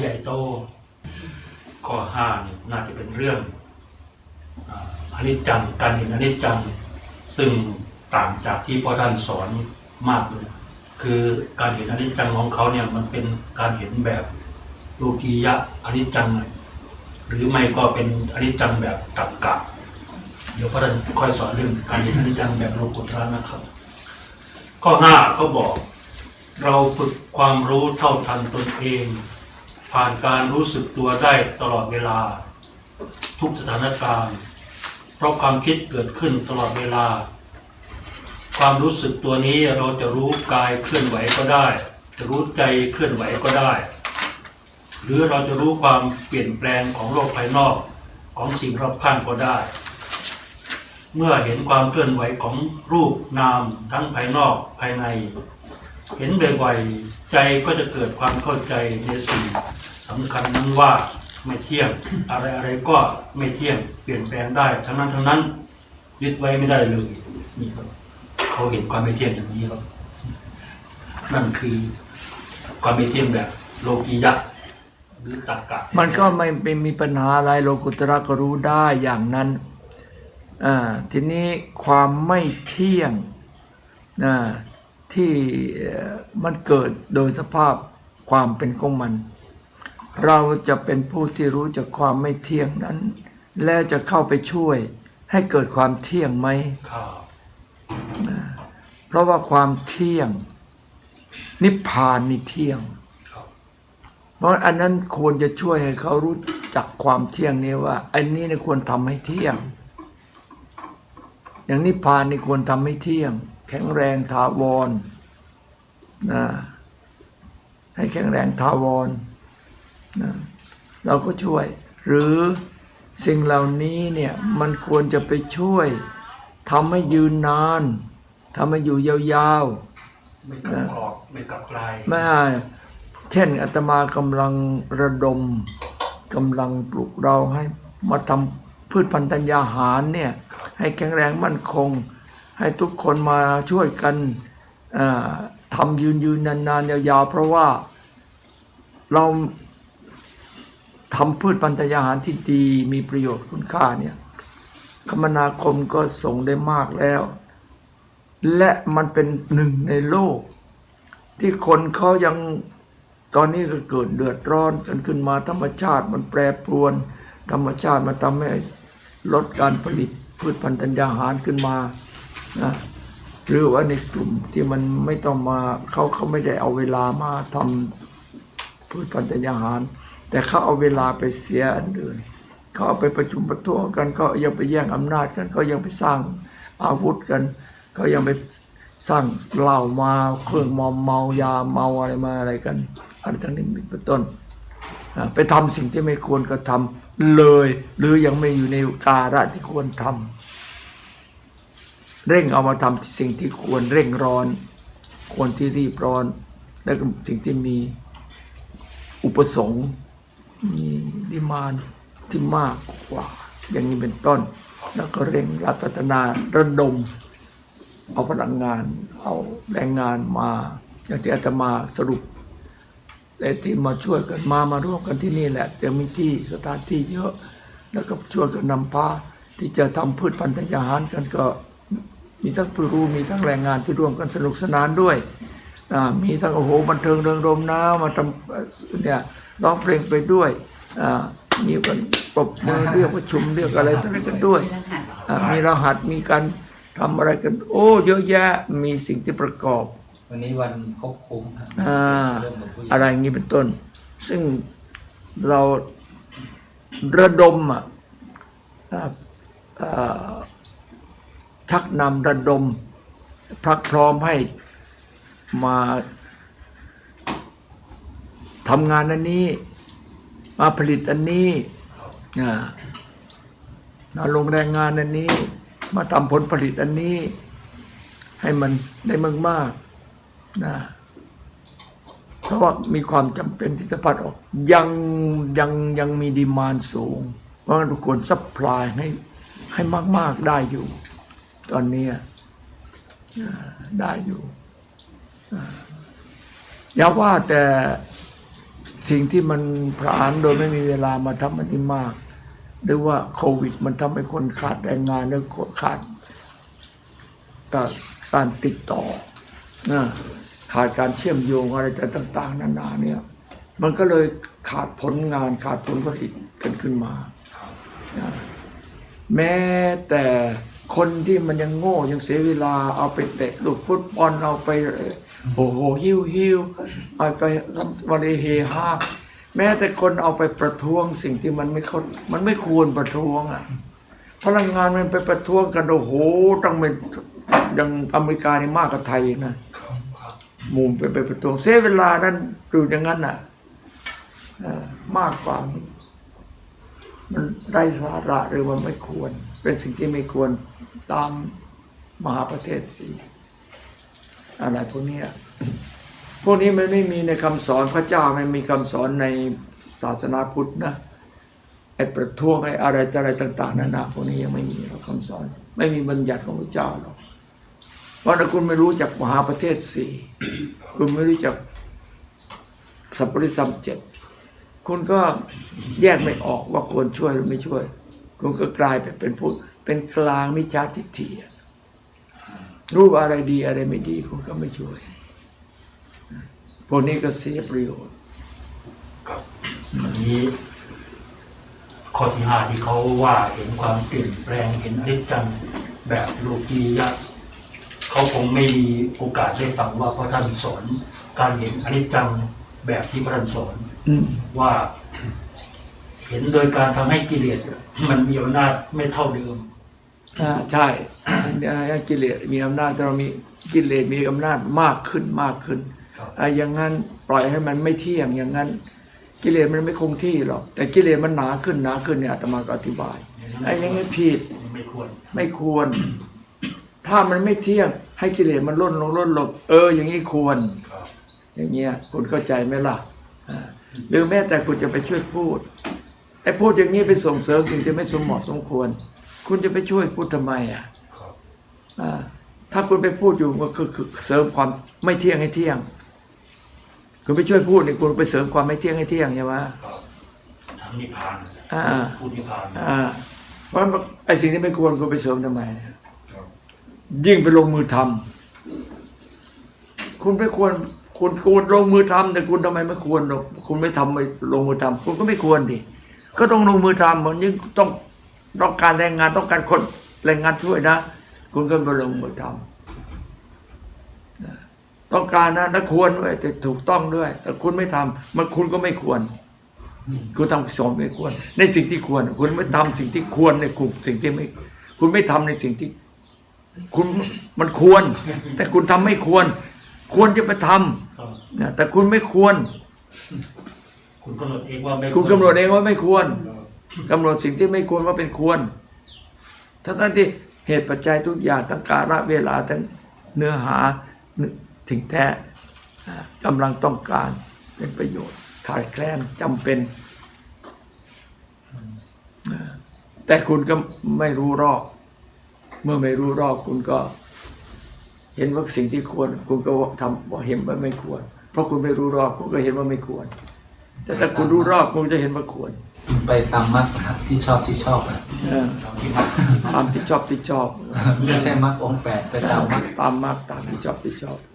ใหญ่โต ข้อห้าเนี่ยน่าจะเป็นเรื่องอนิจจังการเห็นอนิจจัง ซึ่งต่างจากที่พ่อท่านสอนมากเลยคือการเห็นอนิจจังของเขาเนี่ยมันเป็นการเห็นแบบโลกียะอนิจจังหน่อยหรือไม่ก็เป็นอนิจจังแบบตักกะเดี๋ยวพ่อท่านค่อยสอนเรื่องการเห็นอนิจจังแบบโลกุตระนะครับ ข้อห้าเขาบอก เราฝึกความรู้เท่าทันตนเอง ผ่านการรู้สึกตัวได้ตลอดเวลา ทุกสถานการณ์ เพราะความคิดเกิดขึ้นตลอดเวลา ความรู้สึกตัวนี้เราจะรู้กายเคลื่อนไหวก็ได้ จะรู้ใจเคลื่อนไหวก็ได้ หรือเราจะรู้ความเปลี่ยนแปลงของโลกภายนอกของสิ่งรอบข้างก็ได้ เมื่อเห็นความเคลื่อนไหวของรูปนามทั้งภายนอกภายใน เห็นบ่อยๆใจก็จะเกิดความเข้าใจในสิ่ง สำคัญนั้นว่าไม่เที่ยง อะไรอะไรก็ไม่เที่ยงเปลี่ยนแปลงได้ ทั้งนั้นทั้งนั้นยึดไว้ไม่ได้เลยนี่ครับ เขาเห็นความไม่เที่ยงอย่างนี้ครับ นั่นคือความไม่เที่ยงแบบ โลกียะหรือตักกะมันก็ไม่ไม่มีปัญหาอะไรโลกุตระก็รู้ได้อย่างนั้นอ่าทีนี้ความไม่เที่ยงนะที่มันเกิดโดยสภาพความเป็นของมัน เราจะเป็นผู้ที่รู้จักความไม่เที่ยงนั้น และจะเข้าไปช่วยให้เกิดความเที่ยงไหมครับเพราะว่าความเที่ยง นิพพานนี่เที่ยงครับเพราะอันนั้นควรจะช่วยให้เขารู้จักความเที่ยงนี้ว่า อันนี้เนี่ยควรทำให้เที่ยง อย่างนิพพานนี่ควรทำให้เที่ยง แข็งแรงถาวรนะให้แข็งแรงถาวร นะเราก็ช่วย หรือสิ่งเหล่านี้เนี่ยมันควรจะไปช่วยทำให้ยืนนานทำให้อยู่ยาวๆ ไม่กลับกรอบไม่กลับกลายไม่เช่นอาตมากำลังระดมกำลังปลุกเราให้มาทำพืชพันธุ์ธัญญาหารเนี่ยให้แข็งแรงมั่นคง ให้ทุกคนมาช่วยกันเอ่อทำยืนยืนนานๆยาวๆเพราะว่าเรา ทำพืชพันธุ์ธัญญาหารที่ดีมีประโยชน์คุณค่าเนี่ยคมนาคมก็ส่งได้มากแล้ว และมันเป็นหนึ่งในโลก ที่คนเขายังตอนนี้ก็เกิดเดือดร้อนกันขึ้นมาธรรมชาติมันแปรปรวน ธรรมชาติมันทำให้ลดการผลิตพืชพันธุ์ธัญญาหารขึ้นมานะหรือว่าในกลุ่มที่มันไม่ต้องมาเขาเขาไม่ได้เอาเวลามาทำพืชพันธุ์ธัญญาหาร แต่เขาเอาเวลาไปเสียอันอื่นเขาเอาไปประชุมประท้วงกันเขายังไปแย่งอำนาจกันเขายังไปสร้างอาวุธกันเขายังไปสร้างเหล้ามาเครื่องมอมเมายาเมาอะไรมาอะไรกันอะไรทั้งนี้เป็นต้น ไปทำสิ่งที่ไม่ควรกระทำเลย หรือยังไม่อยู่ในการะที่ควรทำเร่งเอามาทำสิ่งที่ควรเร่งร้อน ควรที่รีบร้อน และสิ่งที่มีอุปสงค์ มีดิมานที่มากกว่า อย่างนี้เป็นต้น แล้วก็เร่งรัดพัฒนาระดม เอาพลังงาน เอาแรงงานมา อย่างที่อาตมาสรุปแต่ที่มาช่วยกันมามาร่วมกันที่นี่แหละจะมีที่สถานที่เยอะ แล้วก็ช่วยกันนำพาที่จะทำพืชพันธุ์ธัญญาหารกันก็มีทั้งผู้รู้มีทั้งแรงงานที่ร่วมกันสนุกสนานด้วย มีทั้งโอ้โหบันเทิงเริงรมน้ำมาทำเนี่ย ร้องเพลงไปด้วยอ่ามีกันปรบมือเรียกประชุมเรียกอะไรต่ออะไรกันด้วยอะมีรหัสมีการทำอะไรกัน โอ้เยอะแยะมีสิ่งที่ประกอบ วันนี้วันครบคุ้มครับอ่าเริ่มกับผู้ใหญ่อะไรอย่างนี้เป็นต้น ซึ่งเราระดมอะอ่าอ่าชักนำระดมพรักพร้อมให้มา ทำงานอันนี้ มาผลิตอันนี้อ่ามาลงแรงงานอันนี้ มาทำผลผลิตอันนี้ ให้มันได้มากมากนะเพราะว่ามีความจำเป็นที่จะพัดออกยังยังยังมีดีมานสูง เพราะฉะนั้นทุกคนซัพพลายให้ให้มาก ๆได้อยู่ ตอนนี้อ่าได้อยู่อย่าว่าแต่ สิ่งที่มันผลาญโดยไม่มีเวลามาทำมันนี้มาก หรือว่าโควิด มันทำให้คนขาดแรงงานหรือขาดการการติดต่อนะขาดการเชื่อมโยงอะไรต่าง ๆ นานาเนี่ย มันก็เลยขาดผลงานขาดผลผลิตกันขึ้นมานะแม้แต่คนที่มันยังโง่ยังเสียเวลาเอาไปเตะลูกฟุตบอลเอาไป โอ้โหหิวหิวเอาไปทำวันเฮฮาแม้แต่คนเอาไปประท้วงสิ่งที่มันไม่เขามันไม่ควรประท้วงอะพลังงานมันไปประท้วงกันโอ้โหต้องเป็นอย่างอเมริกานี่มากกว่าไทยนะมุมไปไปประท้วงเสียเวลานั้นดูอย่างนั้นอะมากกว่า มันได้สาระหรือว่าไม่ควร เป็นสิ่งที่ไม่ควรตามมหาประเทศสี อะไรพวกนี้พวกนี้มันไม่มีในคำสอนพระเจ้าไม่มีคำสอนในศาสนาพุทธนะไอ้ประท้วงไอ้อะไรอะไรต่าง ๆนานาพวกนี้ยังไม่มีหรอกคำสอน ไม่มีบัญญัติของพระเจ้าหรอกเพราะถ้าคุณไม่รู้จักมหาประเทศสี่คุณไม่รู้จักสัพปริสัมเจ็ดคุณก็แยกไม่ออกว่าควรช่วยหรือไม่ช่วย คุณก็กลายไปเป็นผู้เป็นกลางมิจฉาทิฏฐิอะ รู้ว่าอะไรดีอะไรไม่ดีคุณก็ไม่ช่วยพวกนี้ก็เสียประโยชน์ครับอันนี้ข้อที่ห้าที่เขาว่าเห็นความเปลี่ยนแปลงเห็นอนิจจังแบบโลกียะเขาคงไม่มีโอกาสได้ฟังว่าพระท่านสอนการเห็นอนิจจังแบบที่พระท่านสอนอืมว่า เห็นโดยการทำให้กิเลสมันมีอำนาจไม่เท่าเดิมอ่า ใช่กิเลสมีอำนาจแต่เรามีกิเลสมีอำนาจมากขึ้นมากขึ้นครับไอ้อย่างนั้นปล่อยให้มันไม่เที่ยงอย่างนั้น กิเลสมันไม่คงที่หรอกแต่กิเลสมันหนาขึ้นหนาขึ้นเนี่ยอาตมาก็อธิบายไอ้อยังนี้ผิดไม่ควรไม่ควร ถ้ามันไม่เที่ยง ให้กิเลสมันลดลงลดลงเออ อย่างนี้ควรครับอย่างเงี้ยคุณเข้าใจไหมล่ะอ่าหรือแม้แต่คุณจะไปช่วยพูดไอ้พูดอย่างนี้ไปส่งเสริมสิ่งที่ไม่สมเหมาะสมควร คุณจะไปช่วยพูดทำไมอะครับอ่าถ้าคุณไปพูดอยู่ก็คือคือเสริมความไม่เที่ยงให้เที่ยง คุณไปช่วยพูดนี่คุณไปเสริมความไม่เที่ยงให้เที่ยงใช่ไหมครับทำนิพพานอ่าพูดนิพพานอ่าเพราะไอ้สิ่งที่ไม่ควรคุณไปเสริมทำไมครับยิ่งไปลงมือทำคุณไม่ควรคุณควรลงมือทำแต่คุณทำไมไม่ควรหรอกคุณไม่ทำไม่ลงมือทำคุณก็ไม่ควรดิก็ต้องลงมือทำมันยิ่งต้อง ต้องการแรงงานต้องการคนแรงงานช่วยนะ คุณก็ไปลงมือทำนะต้องการนะและควรด้วยแต่ถูกต้องด้วย แต่คุณไม่ทำมันคุณก็ไม่ควร คุณทำสอนไม่ควร ในสิ่งที่ควร คุณไม่ทำสิ่งที่ควรในกลุ่มสิ่งที่ไม่ คุณไม่ทำในสิ่งที่ คุณมันควร แต่คุณทำไม่ควร ควรจะไปทครับำนะแต่คุณไม่ควร คุณกำหนดเองว่าไม่คุณกำหนดเองว่าไม่ควร กำหนดสิ่งที่ไม่ควรว่าเป็นควรทั้งๆที่เหตุปัจจัยทุกอย่างทั้งกาลเวลาทั้งเนื้อหาสิ่งแท้อ่ากำลังต้องการเป็นประโยชน์ขาดแคลนจำเป็น แต่คุณก็ไม่รู้รอบ เมื่อไม่รู้รอบคุณก็ เห็นว่าสิ่งที่ควร คุณก็ทำว่าเห็นว่าไม่ควร เพราะคุณไม่รู้รอบคุณก็เห็นว่าไม่ควร แต่ถ้าคุณรู้รอบคุณจะเห็นว่าควร ไปตามมรรคนะครับที่ชอบที่ชอบอะเออทำที่พักตามที่ชอบที่ชอบ ไม่ใช่มรรคองค์แปดไปตามมรรคตามมากตามที่ชอบที่ชอบค